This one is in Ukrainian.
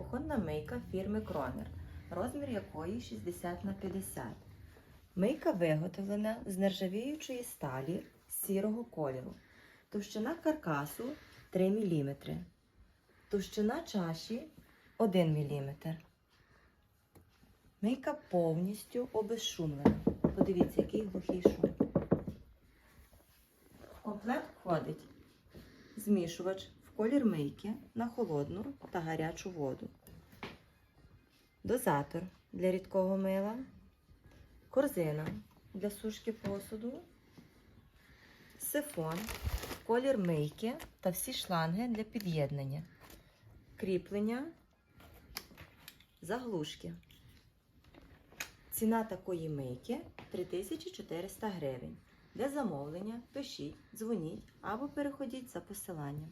кухонна мийка фірми Кронер, розмір якої 60 на 50. Мийка виготовлена з нержавіючої сталі сірого кольору. Товщина каркасу 3 мм. Товщина чаші 1 мм. Мийка повністю обезшумлена. Подивіться, який глухий шум. В комплект входить змішувач колір мийки на холодну та гарячу воду, дозатор для рідкого мила, корзина для сушки посуду, сифон, колір мийки та всі шланги для під'єднання, кріплення, заглушки. Ціна такої мийки 3400 гривень. Для замовлення пишіть, дзвоніть або переходіть за посиланням.